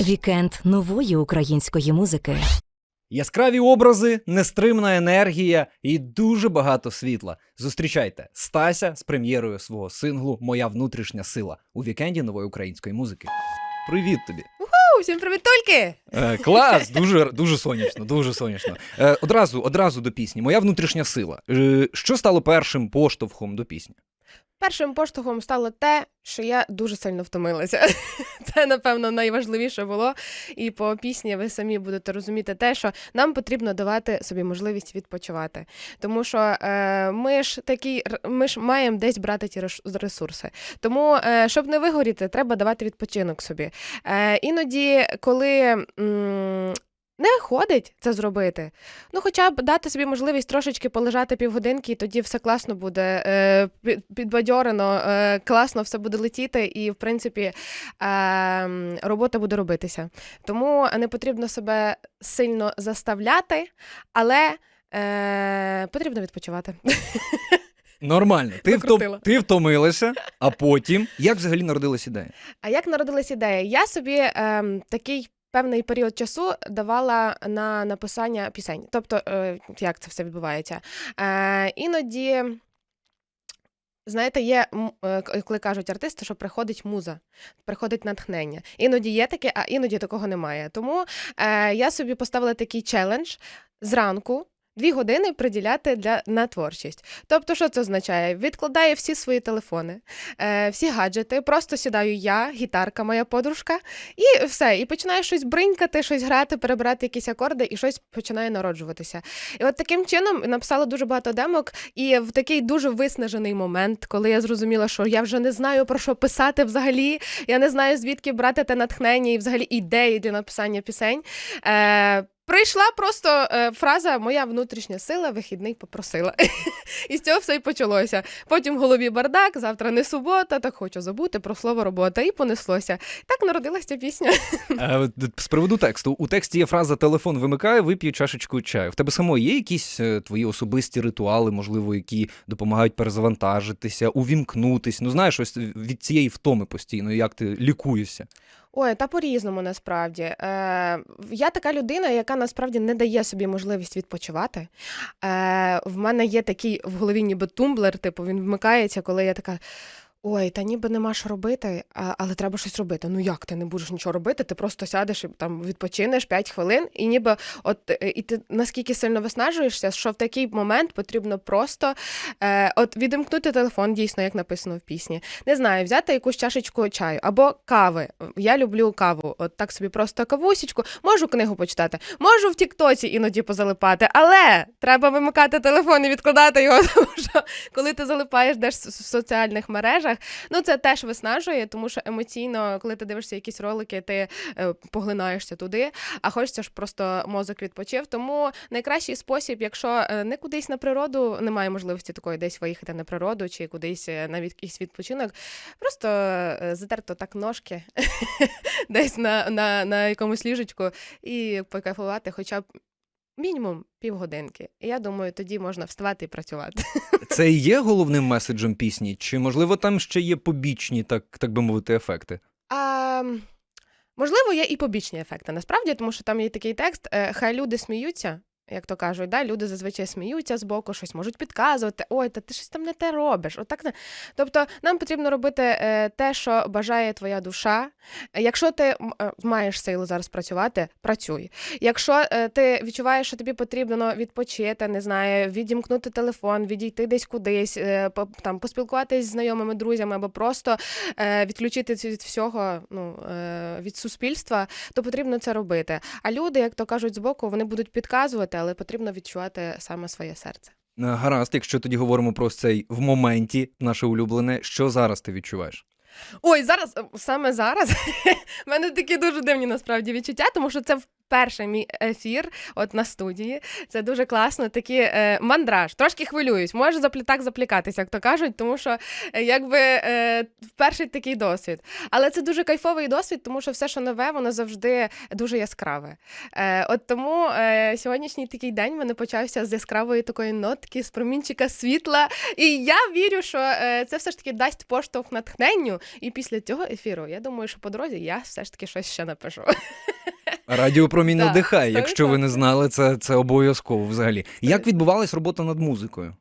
Вікенд нової української музики. Яскраві образи, нестримна енергія і дуже багато світла. Зустрічайте Стася з прем'єрою свого синглу Моя внутрішня сила у вікенді нової української музики. Привіт тобі! Всім привіт, тільки! Е, клас! Дуже, дуже сонячно, дуже сонячно. Е, одразу, одразу до пісні. Моя внутрішня сила. Е, що стало першим поштовхом до пісні? Першим поштовхом стало те, що я дуже сильно втомилася. Це, напевно, найважливіше було. І по пісні ви самі будете розуміти те, що нам потрібно давати собі можливість відпочивати. Тому що е, ми ж такі, ми ж маємо десь брати ті ресурси. Тому, е, щоб не вигоріти, треба давати відпочинок собі. Е, іноді, коли. М- не виходить це зробити. Ну, хоча б дати собі можливість трошечки полежати півгодинки, і тоді все класно буде е, підбадьорено, е, класно все буде летіти, і, в принципі, е, робота буде робитися. Тому не потрібно себе сильно заставляти, але е, потрібно відпочивати. Нормально. Ти, втом, ти втомилася, а потім як взагалі народилась ідея? А як народилась ідея? Я собі ем, такий. Певний період часу давала на написання пісень. Тобто, е, як це все відбувається? Е, іноді, знаєте, є, е, коли кажуть артисти, що приходить муза, приходить натхнення. Іноді є таке, а іноді такого немає. Тому я собі поставила такий челендж зранку. Дві години приділяти для на творчість. Тобто, що це означає? Відкладаю всі свої телефони, е, всі гаджети, просто сідаю я, гітарка, моя подружка, і все. І починаю щось бринькати, щось грати, перебирати якісь акорди, і щось починає народжуватися. І от таким чином написала дуже багато демок, і в такий дуже виснажений момент, коли я зрозуміла, що я вже не знаю про що писати взагалі, я не знаю звідки брати те натхнення і взагалі ідеї для написання пісень. Е, Прийшла просто е, фраза Моя внутрішня сила вихідний попросила. І з цього все й почалося. Потім в голові бардак, завтра не субота, так хочу забути про слово робота. І понеслося. Так народилася пісня. Е, З приводу тексту. У тексті є фраза телефон вимикає, вип'ю чашечку чаю. В тебе самої є якісь е, твої особисті ритуали, можливо, які допомагають перезавантажитися, увімкнутись. Ну знаєш, ось від цієї втоми постійно, як ти лікуєшся. Ой, та по-різному насправді. Е, я така людина, яка насправді не дає собі можливість відпочивати. Е, в мене є такий в голові ніби тумблер, типу він вмикається, коли я така. Ой, та ніби нема що робити, а, але треба щось робити. Ну як ти не будеш нічого робити? Ти просто сядеш і там відпочинеш 5 хвилин, і ніби от е, і ти наскільки сильно виснажуєшся, що в такий момент потрібно просто е, от відімкнути телефон, дійсно, як написано в пісні. Не знаю, взяти якусь чашечку чаю або кави. Я люблю каву. От так собі просто кавусічку. Можу книгу почитати, можу в Тіктоці іноді позалипати, але треба вимикати телефон і відкладати його, тому що коли ти залипаєш десь в соціальних мережах, ну це теж виснажує, тому що емоційно, коли ти дивишся якісь ролики, ти е, поглинаєшся туди, а хочеться ж просто мозок відпочив. Тому найкращий спосіб, якщо е, не кудись на природу, немає можливості такої десь виїхати на природу чи кудись е, на якийсь відпочинок, просто затерто так ножки десь на, на, на якомусь ліжечку і покайфувати хоча б. Мінімум півгодинки. І я думаю, тоді можна вставати і працювати. Це і є головним меседжем пісні? Чи можливо там ще є побічні, так, так би мовити, ефекти? А, можливо, є і побічні ефекти насправді, тому що там є такий текст: е, хай люди сміються. Як то кажуть, да? люди зазвичай сміються з боку, щось можуть підказувати. Ой, та ти щось там не те робиш. Отак не. Тобто, нам потрібно робити е, те, що бажає твоя душа. Якщо ти е, маєш силу зараз працювати, працюй. Якщо е, ти відчуваєш, що тобі потрібно відпочити, не знаю, відімкнути телефон, відійти десь кудись, там поспілкуватись з знайомими друзями або просто відключитись від всього, ну від суспільства, то потрібно це робити. А люди, як то кажуть, збоку, вони будуть підказувати, але потрібно відчувати саме своє серце. Е, Гаразд, якщо тоді говоримо про цей в моменті, наше улюблене, що зараз ти відчуваєш? Ой, зараз е, саме зараз в мене такі дуже дивні насправді відчуття, тому що це вперше мій ефір от на студії. Це дуже класно. Такий е, мандраж. Трошки хвилююсь. Може заплі- заплікатися, як то кажуть, тому що е, якби е, перший такий досвід. Але це дуже кайфовий досвід, тому що все, що нове, воно завжди дуже яскраве. Е, от тому е, сьогоднішній такий день мене почався з яскравої такої нотки, з промінчика світла. І я вірю, що е, це все ж таки дасть поштовх натхненню. І після цього ефіру, я думаю, що по дорозі я все ж таки щось ще напишу. Радіопромінь Так, надихає. Якщо ви не 100%. знали, це, це обов'язково взагалі. Як відбувалась робота над музикою?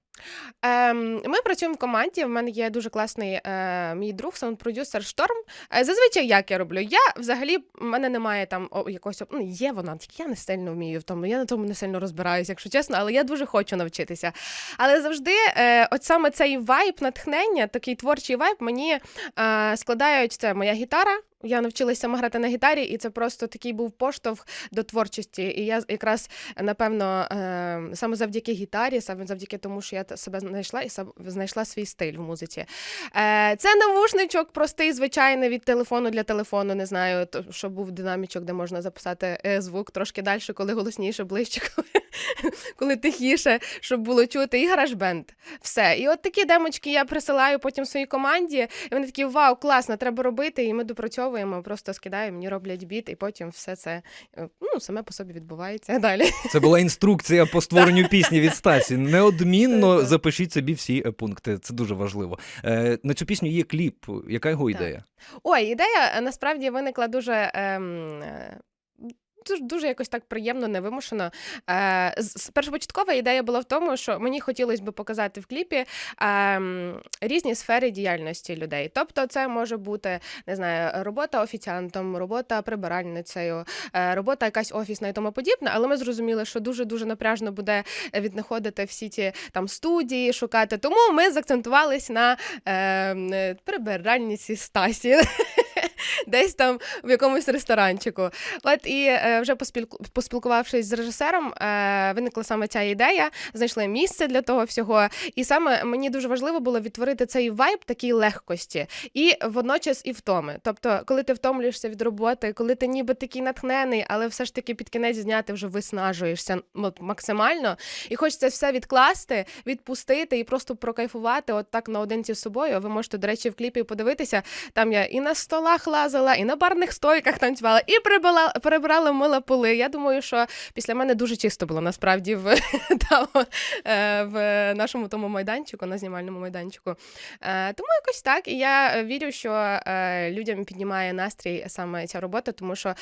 Ем, ми працюємо в команді. В мене є дуже класний е, мій друг, саунд-продюсер Шторм. Е, зазвичай як я роблю? Я взагалі в мене немає там о, якогось оп- ну, є вона, тільки я не сильно вмію в тому. Я на тому не сильно розбираюся, якщо чесно, але я дуже хочу навчитися. Але завжди, е, от саме цей вайб, натхнення, такий творчий вайб, мені е, складають це моя гітара. Я навчилася сама грати на гітарі, і це просто такий був поштовх до творчості. І я якраз напевно е, саме завдяки гітарі, саме завдяки тому, що я себе знайшла і знайшла свій стиль в музиці. Е, Це навушничок, простий, звичайний від телефону для телефону. Не знаю, щоб був динамічок, де можна записати е, звук трошки далі, коли голосніше, ближче, коли, коли тихіше, щоб було чути. І гараж-бенд. Все. І от такі демочки я присилаю потім своїй команді. І вони такі: вау, класно, треба робити. І ми допрацьовуємо, просто скидаємо, мені роблять біт, і потім все це е, ну, саме по собі відбувається далі. Це була інструкція по створенню пісні від Стасі. Неодмінно запишіть собі всі е, пункти. Це дуже важливо. Е, на цю пісню є кліп. Яка його ідея? Ой, ідея насправді виникла дуже. Ем, Дуже, дуже якось так приємно, невимушено. Е, першопочаткова ідея була в тому, що мені хотілося б показати в кліпі ем, різні сфери діяльності людей. Тобто, це може бути не знаю, робота офіціантом, робота прибиральницею, е, робота якась офісна і тому подібне. Але ми зрозуміли, що дуже дуже напряжно буде віднаходити всі ті там студії, шукати. Тому ми заакцентувались на е, прибиральниці Стасі. Десь там в якомусь ресторанчику. От і е, вже поспілку, поспілкувавшись з режисером, е, виникла саме ця ідея, знайшли місце для того всього. І саме мені дуже важливо було відтворити цей вайб такій легкості і водночас і втоми. Тобто, коли ти втомлюєшся від роботи, коли ти ніби такий натхнений, але все ж таки під кінець дня ти вже виснажуєшся максимально, і хочеться все відкласти, відпустити і просто прокайфувати от так наодинці з собою. Ви можете, до речі, в кліпі подивитися. Там я і на столах лазила, і на барних стойках танцювала, і прибила, перебирала мила поли. Я думаю, що після мене дуже чисто було насправді в, там, е, в нашому тому майданчику, на знімальному майданчику. Е, Тому якось так. І я вірю, що е, людям піднімає настрій саме ця робота, тому що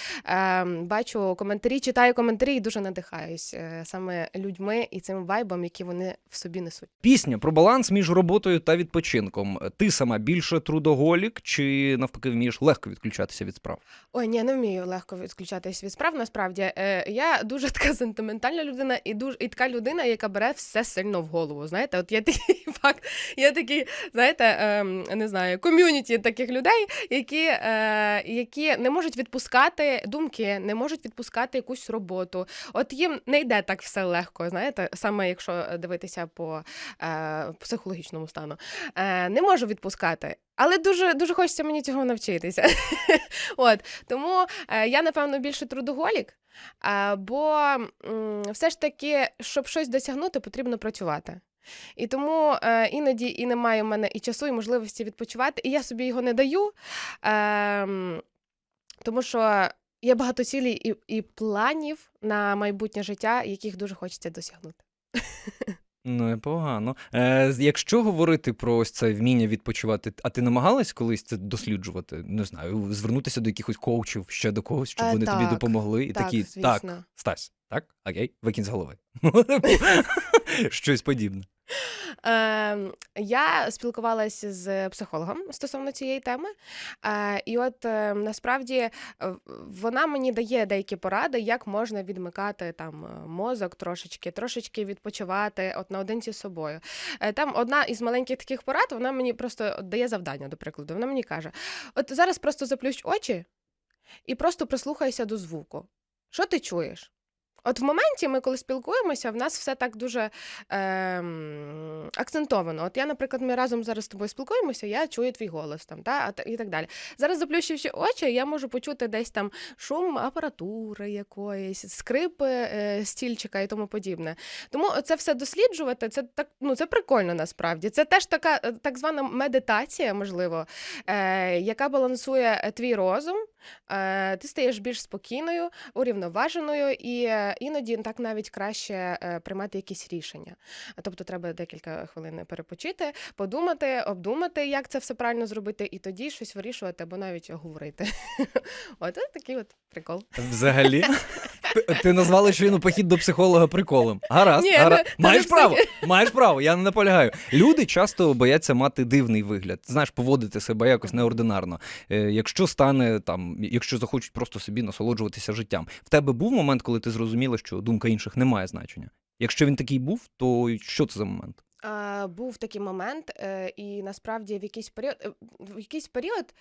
бачу коментарі, читаю коментарі і дуже надихаюсь саме людьми і цим вайбом, які вони в собі несуть. Пісня про баланс між роботою та відпочинком. Ти сама більше трудоголік, чи навпаки вмієш легко відключатися від справ? Ой, ні, не вмію легко відключатись від справ. Насправді е, я дуже така сентиментальна людина і дуже і така людина, яка бере все сильно в голову. Знаєте, от є такий факт, є такий, знаєте, е, не знаю, ком'юніті таких людей, які, е, які не можуть відпускати думки, не можуть відпускати якусь роботу. От їм не йде так все легко, знаєте, саме якщо дивитися по е, психологічному стану. Е, не можу відпускати. Але дуже дуже хочеться мені цього навчитися. От тому е, я напевно більше трудоголік, бо все ж таки, щоб щось досягнути, потрібно працювати. І тому е, іноді і немає в мене і часу, і можливості відпочивати, і я собі його не даю. Е, тому що є багато цілей і, і планів на майбутнє життя, яких дуже хочеться досягнути. Ну, непогано. Е, якщо говорити про ось це вміння відпочивати, а ти намагалась колись це досліджувати? Не знаю, звернутися до якихось коучів, ще до когось, щоб Е, вони тобі допомогли, і так, такі звісно. так, Стась, так, окей, викинь з голови. Щось подібне. Е, я спілкувалася з психологом стосовно цієї теми. Е, і от е, насправді вона мені дає деякі поради, як можна відмикати там е, мозок трошечки, трошечки відпочивати от наодинці з собою. Е, там одна із маленьких таких порад, вона мені просто дає завдання, до прикладу. Вона мені каже: от зараз просто заплющ очі і просто прислухайся до звуку. Що ти чуєш? От в моменті ми, коли спілкуємося, в нас все так дуже ем, акцентовано. От я, наприклад, ми разом зараз з тобою спілкуємося, я чую твій голос там, та, і так далі. Зараз, заплющивши очі, я можу почути десь там шум апаратури якоїсь, скрип е, стільчика і тому подібне. Тому це все досліджувати, це так ну це прикольно насправді. Це теж така е, так звана медитація, можливо, е, яка балансує е, твій розум. Е, ти стаєш більш спокійною, урівноваженою, і е, іноді так навіть краще е, приймати якісь рішення. Тобто треба декілька хвилин перепочити, подумати, обдумати, як це все правильно зробити, і тоді щось вирішувати або навіть говорити. От ось такий от прикол. Взагалі, ти, назвала щойно похід до психолога приколом. Гаразд, Ні, гаразд. ну, маєш це право, маєш право, я не наполягаю. Люди часто бояться мати дивний вигляд, знаєш, поводити себе якось неординарно. Е, якщо стане там, якщо захочуть просто собі насолоджуватися життям. В тебе був момент, коли ти зрозуміла, що думка інших не має значення. Якщо він такий був, то що це за момент? А, був такий момент, е, і насправді в якийсь період, е, в якийсь період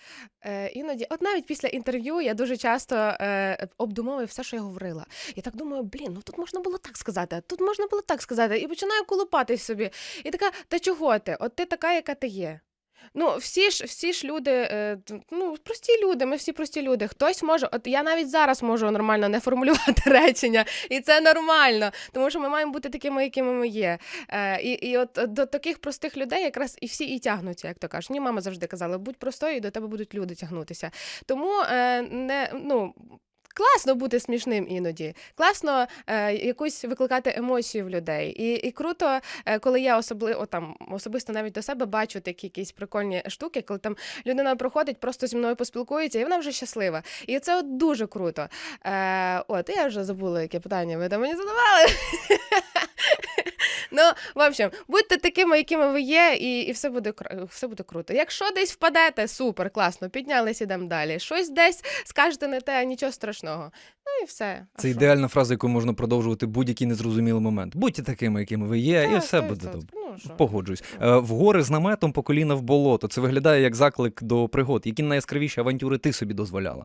е, іноді, от навіть після інтерв'ю, я дуже часто е, обдумовую все, що я говорила. Я так думаю, блін, ну тут можна було так сказати, тут можна було так сказати, і починаю колупатись собі. І така, та чого ти? От ти така, яка ти є. Ну, всі ж, всі ж люди, е, ну, прості люди, ми всі прості люди. Хтось може, от я навіть зараз можу нормально не формулювати речення, і це нормально, тому що ми маємо бути такими, якими ми є. Е, і, і от до таких простих людей якраз і всі і тягнуться, як то кажуть. Мені мама завжди казала, будь простою, і до тебе будуть люди тягнутися. Тому е, не ну. Класно бути смішним іноді, класно е, якусь викликати емоцію в людей. І, і круто, е, коли я особливо там особисто навіть до себе бачу такі якісь прикольні штуки, коли там людина проходить, просто зі мною поспілкується, і вона вже щаслива. І це от дуже круто. Е, от, я вже забула, яке питання ви там мені задавали. Ну, в общем, будьте такими, якими ви є, і, і все буде все буде круто. Якщо десь впадете, супер, класно, піднялись, ідемо далі. Щось десь скажете не те, нічого страшного. Ну і все. А Це що? ідеальна фраза, яку можна продовжувати будь-який незрозумілий момент. Будьте такими, якими ви є, і все сто буде добре. Ну, що? Погоджуюсь. Е, в гори з наметом по коліна в болото. Це виглядає як заклик до пригод. Які найяскравіші авантюри ти собі дозволяла?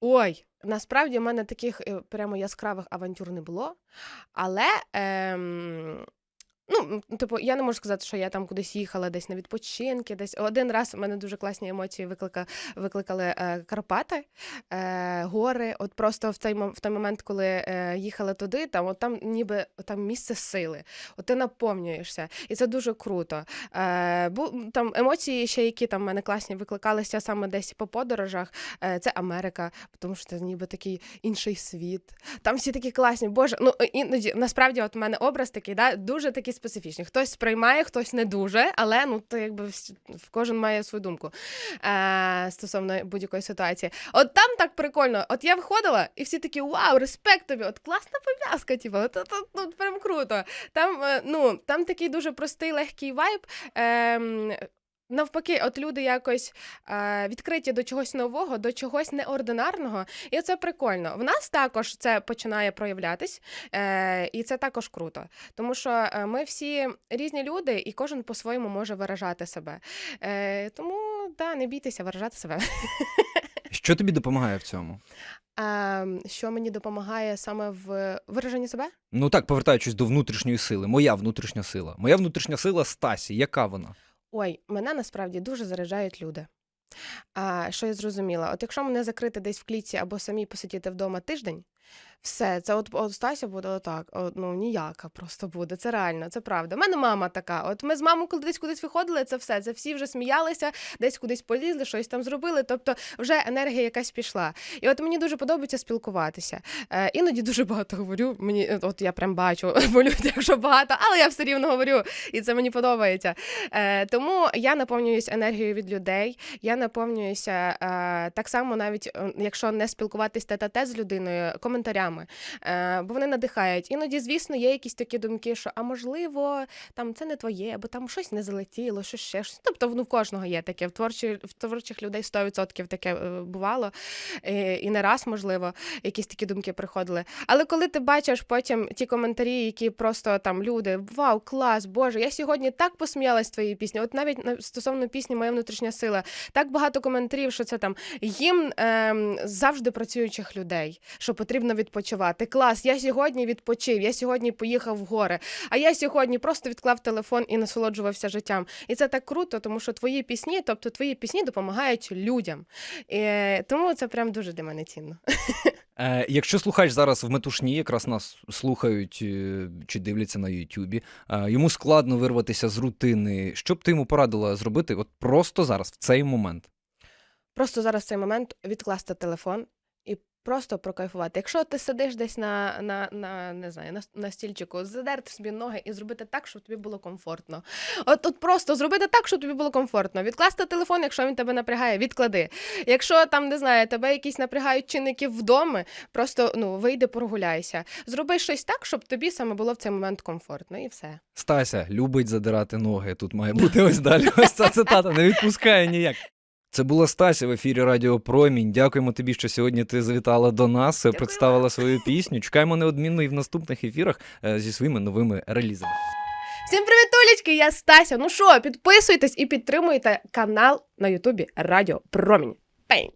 Ой, насправді в мене таких е, прямо яскравих авантюр не було. Але. Ем... Ну, типу, я не можу сказати, що я там кудись їхала, десь на відпочинки, десь один раз у мене дуже класні емоції виклика, викликали е, Карпати, е, гори. От просто в цей в той момент, коли е, їхали туди, там от там ніби там місце сили. От ти наповнюєшся, і це дуже круто. Е, бу, там емоції ще, які там в мене класні викликалися саме десь по подорожах. Е, це Америка, тому що це ніби такий інший світ. Там всі такі класні. Боже, ну іноді насправді, от в мене образ такий, да, дуже такий специфічний. Хтось сприймає, хтось не дуже, але ну то якби кожен має свою думку е, стосовно будь-якої ситуації. От там так прикольно. От я виходила, і всі такі вау, респект тобі! От класна пов'язка, типу, от, от, от, от прям круто. Там, е, ну, там такий дуже простий, легкий вайб. Ем, Навпаки, от люди якось е, відкриті до чогось нового, до чогось неординарного, і це прикольно. В нас також це починає проявлятись, е, і це також круто. Тому що е, ми всі різні люди, і кожен по-своєму може виражати себе. Е, тому да, не бійтеся виражати себе. Що тобі допомагає в цьому? А, що мені допомагає саме в вираженні себе? Ну так, повертаючись до внутрішньої сили, моя внутрішня сила. Моя внутрішня сила Стасі. Яка вона? Ой, мене насправді дуже заряджають люди. А, що я зрозуміла? От якщо мене закрити десь в клітці або самі посидіти вдома тиждень, все, це от, от Стася буде отак, от, ну ніяка просто буде. Це реально, це правда. У мене мама така. От ми з мамою, коли десь кудись виходили, це все. Це всі вже сміялися, десь кудись полізли, щось там зробили. Тобто вже енергія якась пішла. І от мені дуже подобається спілкуватися. Е, іноді дуже багато говорю. Мені е, от я прям бачу по людях, якщо багато, але я все рівно говорю, і це мені подобається. Е, тому я наповнююсь енергією від людей. Я наповнююся е, так само, навіть е, якщо не спілкуватись тет-а-тет з людиною, коментарями, е, бо вони надихають. Іноді, звісно, є якісь такі думки, що а можливо, там це не твоє, або там щось не залетіло, щось ще щось. Тобто, ну, в кожного є таке. В творчі в творчих людей 100% таке е, бувало, е, і не раз, можливо, якісь такі думки приходили. Але коли ти бачиш потім ті коментарі, які просто там люди, вау, клас, Боже, я сьогодні так посміялась твоєї пісні. От навіть стосовно пісні Моя внутрішня сила, так багато коментарів, що це там гімн ем, завжди працюючих людей, що потрібно відпочивати. Відпочивати. Клас, я сьогодні відпочив, я сьогодні поїхав в гори, а я сьогодні просто відклав телефон і насолоджувався життям. І це так круто, тому що твої пісні, тобто твої пісні допомагають людям. І, тому це прям дуже для мене цінно. Е, якщо слухач зараз в метушні, якраз нас слухають е, чи дивляться на Ютубі, е, йому складно вирватися з рутини. Що б ти йому порадила зробити от просто зараз, в цей момент? Просто зараз в цей момент відкласти телефон просто прокайфувати. Якщо ти сидиш десь на, на, на не знаю, на, на стільчику, задерти собі ноги і зробити так, щоб тобі було комфортно. От, от просто зробити так, щоб тобі було комфортно. Відкласти телефон, якщо він тебе напрягає, відклади. Якщо там не знаю, тебе якісь напрягають чинники вдома, просто ну вийди, прогуляйся. Зроби щось так, щоб тобі саме було в цей момент комфортно, і все. Стася любить задирати ноги. Тут має бути ось далі. Ось ця цитата не відпускає ніяк. Це була Стася в ефірі Радіо Промінь. Дякуємо тобі, що сьогодні ти завітала до нас, Дякую представила свою пісню. Чекаємо неодмінно і в наступних ефірах е, зі своїми новими релізами. Всім привіт, Олічки, я Стася. Ну що, підписуйтесь і підтримуйте канал на Ютубі Радіо Промінь. Пень!